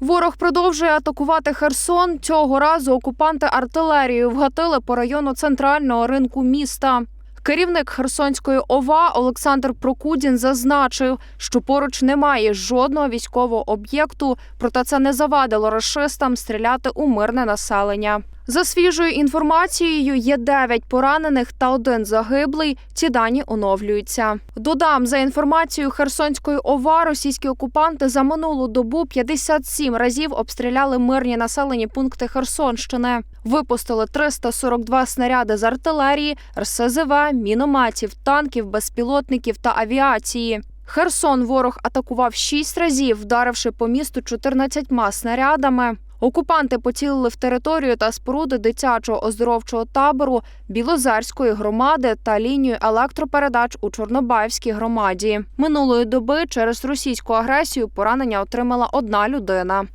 Ворог продовжує атакувати Херсон. Цього разу окупанти артилерією вгатили по району центрального ринку міста. Керівник Херсонської ОВА Олександр Прокудін зазначив, що поруч немає жодного військового об'єкту, проте це не завадило расистам стріляти у мирне населення. За свіжою інформацією, є 9 поранених та один загиблий. Ці дані оновлюються. Додам за інформацією Херсонської ОВА, російські окупанти за минулу добу 57 разів обстріляли мирні населені пункти Херсонщини. Випустили 342 снаряди з артилерії, РСЗВ, мінометів, танків, безпілотників та авіації. Херсон ворог атакував 6 разів, вдаривши по місту 14 снарядами. Окупанти поцілили в територію та споруди дитячого оздоровчого табору Білозерської громади та лінію електропередач у Чорнобаївській громаді. Минулої доби через російську агресію поранення отримала одна людина.